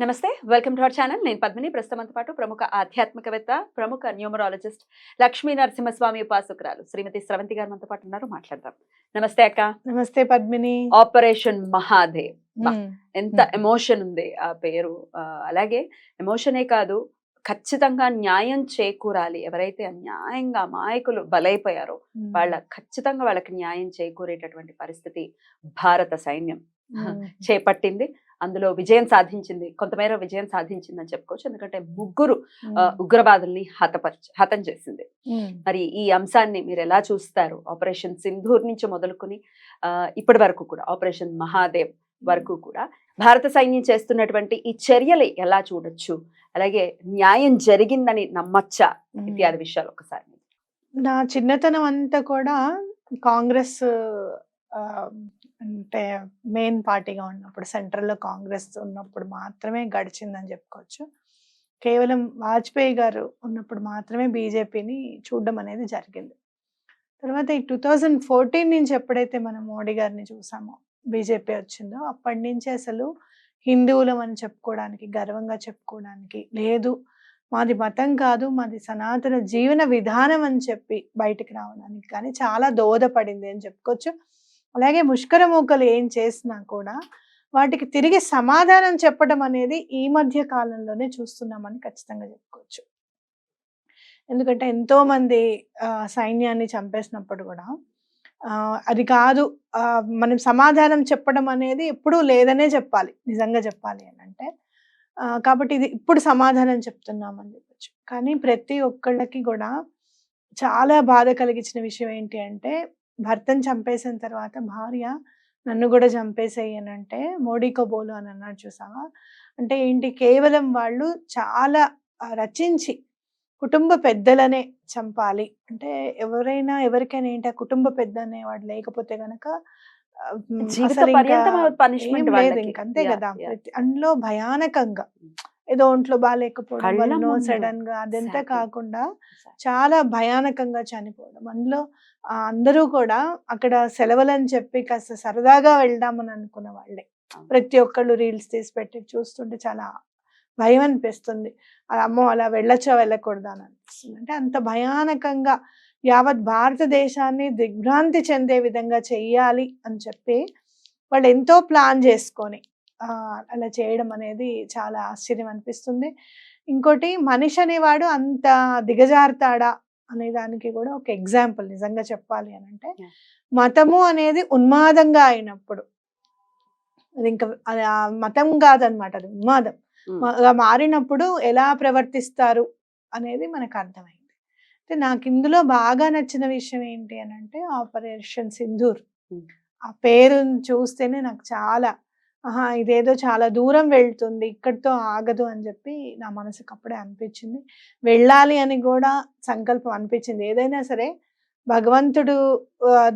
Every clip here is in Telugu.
నమస్తే వెల్కమ్ టు అవర్ ఛానల్. నేను పద్మిని. ప్రస్తుతంతో పాటు ప్రముఖ ఆధ్యాత్మికవేత్త ప్రముఖ న్యూమరాలజిస్ట్ లక్ష్మీ నరసింహస్వామి ఉపాసకురాలు శ్రీమతి స్రవంతి గారు మనతో పాటు ఉన్నారు. మాట్లాడదాం. నమస్తే అక్క. నమస్తే పద్మిని. ఆపరేషన్ మహాదేవ్. ఎంత. ఎమోషన్ ఉంది ఆ పేరు. అలాగే ఎమోషనే కాదు ఖచ్చితంగా న్యాయం చేకూరాలి. ఎవరైతే అన్యాయంగా అమాయకులు బలైపోయారో. వాళ్ళ ఖచ్చితంగా వాళ్ళకి న్యాయం చేకూరేటటువంటి పరిస్థితి భారత సైన్యం. చేపట్టింది. అందులో విజయం సాధించింది కొంతమేర విజయం సాధించిందని చెప్పుకోవచ్చు. ఎందుకంటే ముగ్గురు. ఉగ్రవాదుల్ని హతపరిచ హతం చేసింది. మరి ఈ అంశాన్ని మీరు ఎలా చూస్తారు? ఆపరేషన్ సింధూర్ నుంచి మొదలుకొని ఇప్పటి వరకు కూడా ఆపరేషన్ మహాదేవ్ వరకు కూడా భారత సైన్యం చేస్తున్నటువంటి ఈ చర్యలు ఎలా చూడొచ్చు? అలాగే న్యాయం జరిగిందని నమ్మచ్చా? మ్మ్. ఇత్యాది విషయాలు ఒకసారి నా చిన్నతనం అంతా కూడా కాంగ్రెస్ ఆ, అంటే మెయిన్ పార్టీగా ఉన్నప్పుడు సెంట్రల్లో కాంగ్రెస్ ఉన్నప్పుడు మాత్రమే గడిచిందని చెప్పుకోవచ్చు. కేవలం వాజ్పేయి గారు ఉన్నప్పుడు మాత్రమే బీజేపీని చూడడం అనేది జరిగింది. తర్వాత ఈ టూ థౌజండ్ ఫోర్టీన్ నుంచి ఎప్పుడైతే మనం మోడీ గారిని చూసామో బీజేపీ వచ్చిందో అప్పటి నుంచి అసలు హిందువులం అని చెప్పుకోవడానికి గర్వంగా చెప్పుకోవడానికి లేదు. మాది మతం కాదు మాది సనాతన జీవన విధానం అని చెప్పి బయటికి రావడానికి కానీ చాలా దోహదపడింది అని చెప్పుకోవచ్చు. అలాగే ముష్కర మూకలు ఏం చేసినా కూడా వాటికి తిరిగి సమాధానం చెప్పడం అనేది ఈ మధ్య కాలంలోనే చూస్తున్నామని ఖచ్చితంగా చెప్పుకోవచ్చు. ఎందుకంటే ఎంతోమంది సైన్యాన్ని చంపేసినప్పుడు కూడా అది కాదు మనం సమాధానం చెప్పడం అనేది ఎప్పుడూ లేదనే చెప్పాలి నిజంగా చెప్పాలి అని అంటే. కాబట్టి ఇది ఇప్పుడు సమాధానం చెప్తున్నామని చెప్పొచ్చు. కానీ ప్రతి ఒక్కళ్ళకి కూడా చాలా బాధ కలిగించిన విషయం ఏంటి అంటే భర్తను చంపేసిన తర్వాత భార్య నన్ను కూడా చంపేసేయి అని అంటే మోడీ కబోలు అని అన్నాడు చూసావా? అంటే ఏంటి? కేవలం వాళ్ళు చాలా రచించి కుటుంబ పెద్దలనే చంపాలి. అంటే ఎవరైనా ఎవరికైనా ఏంటి? ఆ కుటుంబ పెద్ద అనేవాడు లేకపోతే గనక లేదు. అంతే కదా. అందులో భయానకంగా. ఏదో ఒంట్లో బాగాలేకపోవడం. సడన్గా అదంతా. కాకుండా చాలా భయానకంగా చనిపోవడం అందులో అందరూ కూడా అక్కడ సెలవులని చెప్పి కాస్త సరదాగా వెళ్దామని అనుకున్న వాళ్ళే. ప్రతి ఒక్కళ్ళు రీల్స్ తీసి పెట్టి చూస్తుంటే చాలా భయం అనిపిస్తుంది అమ్మో అలా వెళ్ళొచ్చా వెళ్ళకూడదా అని అనిపిస్తుంది అంటే అంత భయానకంగా యావత్ భారతదేశాన్ని దిగ్భ్రాంతి చెందే విధంగా చెయ్యాలి అని చెప్పి వాళ్ళు ఎంతో ప్లాన్ చేసుకొని అలా చేయడం అనేది చాలా ఆశ్చర్యం అనిపిస్తుంది. ఇంకోటి మనిషి అనేవాడు అంత దిగజారుతాడా అనే దానికి కూడా ఒక ఎగ్జాంపుల్ నిజంగా చెప్పాలి అని అంటే. మతము అనేది ఉన్మాదంగా అయినప్పుడు అది ఇంకా మతం కాదనమాట అది ఉన్మాదం. మారినప్పుడు ఎలా ప్రవర్తిస్తారు అనేది మనకు అర్థమైంది. అయితే నాకు ఇందులో బాగా నచ్చిన విషయం ఏంటి అని అంటే ఆపరేషన్ సింధూర్. ఆ పేరుని చూస్తేనే నాకు చాలా ఆహా! ఇదేదో చాలా దూరం వెళ్తుంది ఇక్కడితో ఆగదు అని చెప్పి నా మనసుకు అప్పుడే అనిపించింది. వెళ్ళాలి అని కూడా సంకల్పం అనిపించింది. ఏదైనా సరే భగవంతుడు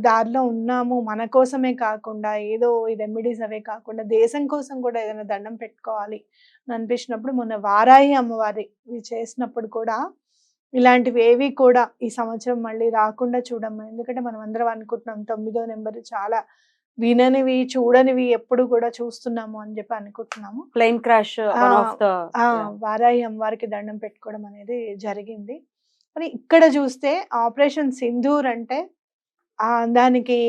దారిలో ఉన్నాము మన కోసమే కాకుండా ఏదో ఈ రెమెడీస్ అవే కాకుండా దేశం కోసం కూడా ఏదైనా దండం పెట్టుకోవాలి అని అనిపించినప్పుడు మొన్న వారాయి అమ్మవారి ఇవి చేసినప్పుడు కూడా ఇలాంటివి ఏవి కూడా ఈ సంవత్సరం మళ్ళీ రాకుండా చూడమ్మా. ఎందుకంటే మనం అందరం అనుకుంటున్నాం తొమ్మిదో నెంబర్ చాలా విననివి చూడనివి ఎప్పుడు కూడా చూస్తున్నాము అని చెప్పి అనుకుంటున్నాము. ప్లేన్ క్రాష్ వారాహి అమ్మవారికి దండం పెట్టుకోవడం అనేది జరిగింది. మరి ఇక్కడ చూస్తే ఆపరేషన్ సింధూర్ అంటే ఆ దానికి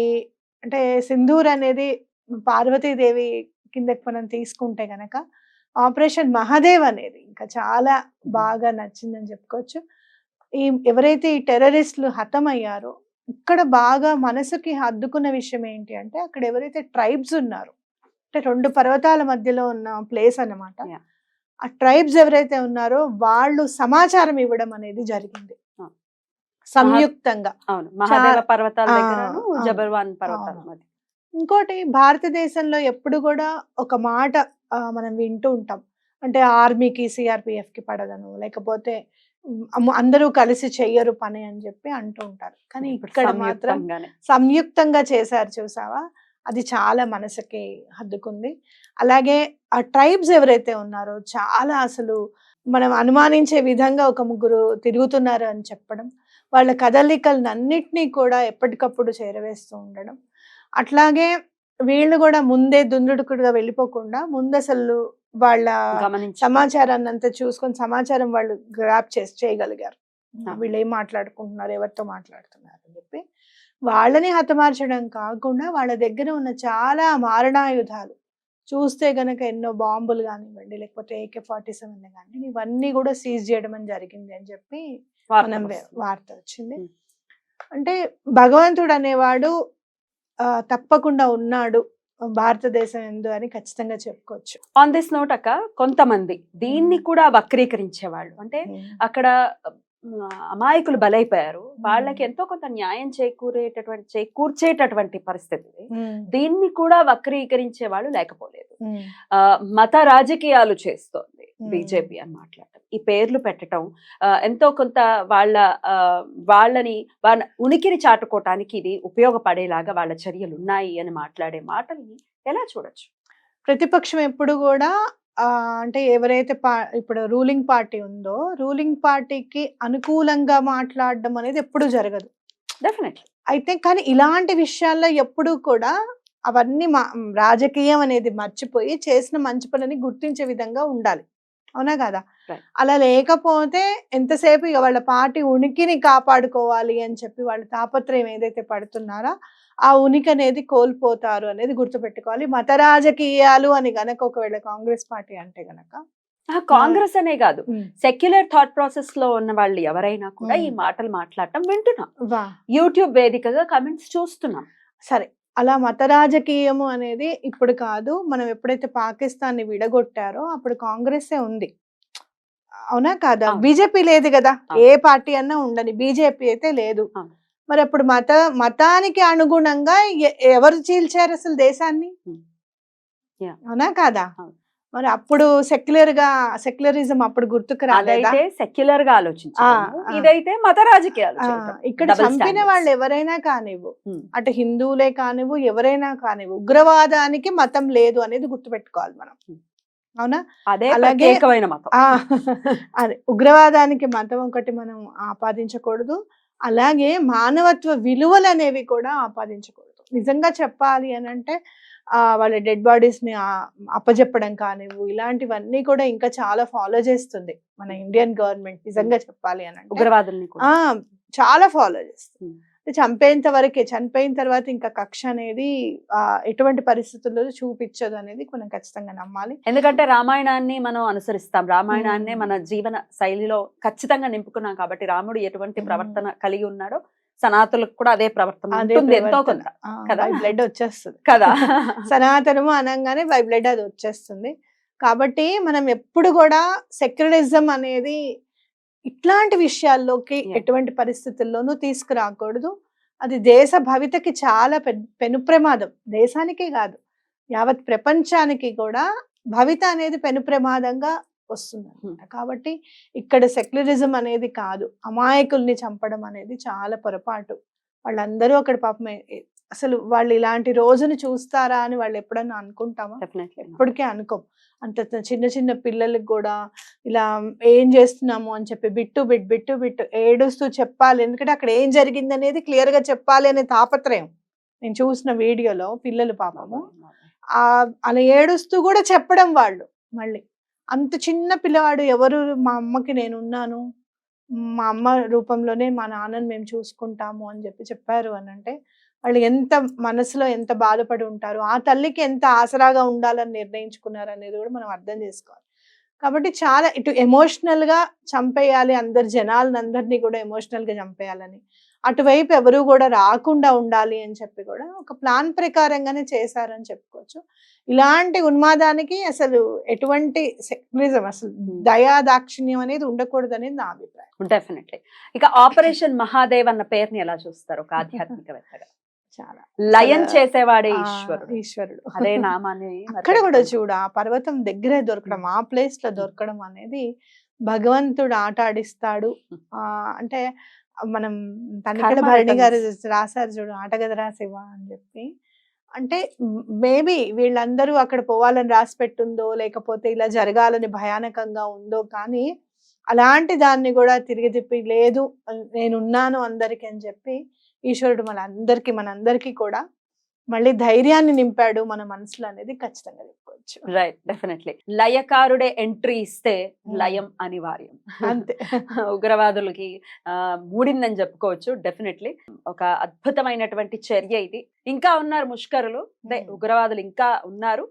అంటే సింధూర్ అనేది పార్వతీదేవి కిందకి మనం తీసుకుంటే గనక ఆపరేషన్ మహాదేవ్ అనేది ఇంకా చాలా బాగా నచ్చిందని చెప్పుకోవచ్చు. ఈ ఎవరైతే ఈ టెర్రరిస్టులు హతమయ్యారో ఇక్కడ బాగా మనసుకి హద్దుకున్న విషయం ఏంటి అంటే అక్కడ ఎవరైతే ట్రైబ్స్ ఉన్నారు అంటే రెండు పర్వతాల మధ్యలో ఉన్న ప్లేస్ అన్నమాట. ఆ ట్రైబ్స్ ఎవరైతే ఉన్నారో వాళ్ళు సమాచారం ఇవ్వడం అనేది జరిగింది. సంయుక్తంగా పర్వతాల. జబర్వాన్ ఇంకోటి భారతదేశంలో ఎప్పుడు కూడా ఒక మాట మనం వింటూ ఉంటాం అంటే ఆర్మీకి సిఆర్పిఎఫ్కి పడదను లేకపోతే అందరూ కలిసి చెయ్యరు పని అని చెప్పి అంటూ ఉంటారు. కానీ ఇక్కడ మాత్రం. సంయుక్తంగా చేశారు చూసావా? అది చాలా మనసుకి హద్దుకుంది. అలాగే ఆ ట్రైబ్స్ ఎవరైతే ఉన్నారో చాలా అసలు మనం అనుమానించే విధంగా ఒక ముగ్గురు తిరుగుతున్నారు అని చెప్పడం వాళ్ళ కదలికలను అన్నిటినీ కూడా ఎప్పటికప్పుడు చేరవేస్తూ ఉండడం. అట్లాగే వీళ్ళు కూడా ముందే దుందుడుకుడుగా వెళ్ళిపోకుండా ముందు అసలు వాళ్ళ సమాచారాన్ని అంతా చూసుకొని సమాచారం వాళ్ళు గ్రాప్ చేసి చేయగలిగారు. వీళ్ళు ఏం మాట్లాడుకుంటున్నారు ఎవరితో మాట్లాడుతున్నారు అని చెప్పి వాళ్ళని హతమార్చడం కాకుండా వాళ్ళ దగ్గర ఉన్న చాలా మారణాయుధాలు చూస్తే గనక ఎన్నో బాంబులు కానివ్వండి లేకపోతే ఏకే ఫార్టీ సెవెన్ కానీ ఇవన్నీ కూడా సీజ్ చేయడం అని జరిగింది అని చెప్పి వార్త మనం. వార్త వచ్చింది. అంటే భగవంతుడు అనేవాడు తప్పకుండా ఉన్నాడు భారతదేశం ఎందు అని ఖచ్చితంగా చెప్పుకోవచ్చు. ఆన్ దిస్ నోట్ అక్క కొంతమంది దీన్ని కూడా వక్రీకరించే వాళ్ళు అంటే అక్కడ అమాయకులు బలైపోయారు. వాళ్ళకి ఎంతో కొంత న్యాయం చేకూరేటటువంటి చేకూర్చేటటువంటి పరిస్థితి. దీన్ని కూడా వక్రీకరించే వాళ్ళు లేకపోలేదు మత రాజకీయాలు Hmm. బీజేపీ అని మాట్లాడటం. ఈ పేర్లు పెట్టడం ఎంతో కొంత వాళ్ళ వాళ్ళని వాళ్ళ ఉనికిని చాటుకోవటానికి ఇది ఉపయోగపడేలాగా వాళ్ళ చర్యలు ఉన్నాయి అని మాట్లాడే మాటల్ని ఎలా చూడొచ్చు? ప్రతిపక్షం ఎప్పుడు కూడా అంటే ఎవరైతే పా ఇప్పుడు రూలింగ్ పార్టీ ఉందో రూలింగ్ పార్టీకి అనుకూలంగా మాట్లాడడం అనేది ఎప్పుడు జరగదు. డెఫినెట్లీ. అయితే కానీ ఇలాంటి విషయాల్లో ఎప్పుడూ కూడా అవన్నీ మా రాజకీయం అనేది మర్చిపోయి చేసిన మంచి పనిని గుర్తించే విధంగా ఉండాలి. అవునా కదా. అలా లేకపోతే ఎంతసేపు ఇక వాళ్ళ పార్టీ ఉనికిని కాపాడుకోవాలి అని చెప్పి వాళ్ళ తాపత్రయం ఏదైతే పడుతున్నారో ఆ ఉనికి అనేది కోల్పోతారు అనేది గుర్తుపెట్టుకోవాలి. మత రాజకీయాలు అని గనక ఒకవేళ కాంగ్రెస్ పార్టీ అంటే గనక. కాంగ్రెస్ అనే కాదు. సెక్యులర్ థాట్ ప్రాసెస్లో ఉన్న వాళ్ళు ఎవరైనా కూడా ఈ. మాటలు మాట్లాడటం వింటున్నాం. యూట్యూబ్ వేదికగా కమెంట్స్ చూస్తున్నాం. సరే అలా మత రాజకీయము అనేది ఇప్పుడు కాదు మనం ఎప్పుడైతే పాకిస్తాన్ని విడగొట్టారో అప్పుడు కాంగ్రెసే ఉంది అవునా కాదా. బీజేపీ లేదు కదా. ఏ పార్టీ అన్నా ఉండని బీజేపీ అయితే లేదు. మరి అప్పుడు మత మతానికి అనుగుణంగా ఎవరు చీల్చారు అసలు దేశాన్ని. అవునా కాదా. మరి అప్పుడు సెక్యులర్గా సెక్యులరిజం అప్పుడు గుర్తుకు రాలేదా అదైతే సెక్యులర్గా ఆలోచించాము. ఇదైతే మత రాజకీయాలు. ఇక్కడ చంపిన. వాళ్ళు ఎవరైనా కానివ్వు Hmm. అటు హిందువులే కానివ్వు ఎవరైనా కానివ్వు ఉగ్రవాదానికి మతం లేదు అనేది గుర్తుపెట్టుకోవాలి మనం Hmm. అవునా అదే అలాగే- అదే ఉగ్రవాదానికి మతం ఒకటి మనం ఆపాదించకూడదు అలాగే మానవత్వ విలువలు అనేవి కూడా ఆపాదించకూడదు నిజంగా చెప్పాలి అని అంటే వాళ్ళ డెడ్ బాడీస్ని ఆ- అప్పజెప్పడం కానివ్వు ఇలాంటివన్నీ కూడా ఇంకా చాలా ఫాలో చేస్తుంది మన ఇండియన్ గవర్నమెంట్ నిజంగా చెప్పాలి అని ఉగ్రవాదుల్ని చాలా ఫాలో చేస్తుంది. అంటే చంపేంత వరకే చనిపోయిన తర్వాత ఇంకా కక్ష అనేది ఆ ఎటువంటి పరిస్థితుల్లో చూపించదు అనేది మనం ఖచ్చితంగా నమ్మాలి. ఎందుకంటే రామాయణాన్ని మనం అనుసరిస్తాం. రామాయణాన్ని. మన జీవన శైలిలో ఖచ్చితంగా నింపుకున్నాం కాబట్టి రాముడు ఎటువంటి. ప్రవర్తన కలిగి ఉన్నాడో సనాతులకు కూడా అదే ప్రవర్తన ఉంటుంది ఎంతో. కొంత కదా? బ్లడ్ వచ్చేస్తుంది కదా సనాతనము అనగానే బై బ్లడ్ అది వచ్చేస్తుంది కాబట్టి మనం ఎప్పుడు కూడా సెక్యులరిజం అనేది ఇట్లాంటి విషయాల్లోకి. ఎటువంటి పరిస్థితుల్లోనూ తీసుకురాకూడదు అది దేశ భవితకి చాలా పెను ప్రమాదం దేశానికే కాదు యావత్ ప్రపంచానికి కూడా భవిత అనేది పెను ప్రమాదంగా వస్తుంది అన్నమాట. కాబట్టి ఇక్కడ సెక్యులరిజం అనేది కాదు. అమాయకుల్ని చంపడం అనేది చాలా పొరపాటు. వాళ్ళందరూ అక్కడ పాపం అసలు వాళ్ళు ఇలాంటి రోజుని చూస్తారా అని వాళ్ళు ఎప్పుడన్నా అనుకుంటామా? ఎప్పటికే అనుకోం. అంత చిన్న చిన్న పిల్లలకి కూడా ఇలా ఏం చేస్తున్నాము అని చెప్పి బిట్టు బిట్ బిట్టు బిట్టు ఏడుస్తూ చెప్పాలి. ఎందుకంటే అక్కడ ఏం జరిగింది అనేది క్లియర్గా చెప్పాలి అనే తాపత్రయం. నేను చూసిన వీడియోలో పిల్లలు పాపము ఆ అలా ఏడుస్తూ కూడా చెప్పడం వాళ్ళు మళ్ళీ. అంత చిన్న పిల్లవాడు ఎవరు? మా అమ్మకి నేను ఉన్నాను మా అమ్మ రూపంలోనే మా నాన్నని మేము చూసుకుంటాము అని చెప్పి చెప్పారు అని అంటే వాళ్ళు ఎంత మనసులో ఎంత బాధపడి ఉంటారు ఆ తల్లికి ఎంత ఆసరాగా ఉండాలని నిర్ణయించుకున్నారు అనేది కూడా మనం అర్థం చేసుకోవాలి. కాబట్టి చాలా ఇటు ఎమోషనల్గా చంపేయాలి అందరు జనాలను అందరినీ కూడా ఎమోషనల్గా చంపేయాలని. అటువైపు ఎవరు కూడా రాకుండా ఉండాలి అని చెప్పి కూడా ఒక ప్లాన్ ప్రకారంగానే చేశారని చెప్పుకోవచ్చు. ఇలాంటి ఉన్మాదానికి అసలు ఎటువంటి సెక్యులరిజం అసలు దయా దాక్షిణ్యం అనేది ఉండకూడదు అనేది నా అభిప్రాయం. డెఫినెట్లీ. ఇక ఆపరేషన్ మహాదేవ్ అన్న పేరుని ఎలా చూస్తారు ఒక ఆధ్యాత్మికవేత్తగా? చాలా. లయన్ అసలు- చేసేవాడే ఈశ్వరుడు. ఈశ్వరుడు. అదే నామాన్ని అక్కడ కూడా. చూడు ఆ పర్వతం దగ్గరే దొరకడం ఆ ప్లేస్లో దొరకడం అనేది భగవంతుడు ఆట ఆడిస్తాడు ఆ అంటే మనం తనికడ భరణి గారు. రాశారు చూడు ఆటగదరా శివ అని చెప్పి అంటే మేబీ వీళ్ళందరూ అక్కడ పోవాలని రాసి పెట్టుందో లేకపోతే ఇలా జరగాలని భయానకంగా ఉందో కానీ అలాంటి దాన్ని కూడా తిరిగి తిప్పి లేదు నేను ఉన్నాను అందరికి అని చెప్పి ఈశ్వరుడు మన అందరికి మనందరికీ కూడా మళ్ళీ ధైర్యాన్ని నింపాడు మన మనసులో అనేది ఖచ్చితంగా చెప్పుకోవచ్చు రైట్ డెఫినెట్లీ లయకారుడే ఎంట్రీ ఇస్తే Hmm. లయం అనివార్యం. అంతే. ఉగ్రవాదులకి ఆ, మూడిందని చెప్పుకోవచ్చు డెఫినెట్లీ ఒక అద్భుతమైనటువంటి చర్య ఇది. ఇంకా ఉన్నారు ముష్కరులు. Hmm. ఉగ్రవాదులు ఇంకా ఉన్నారు.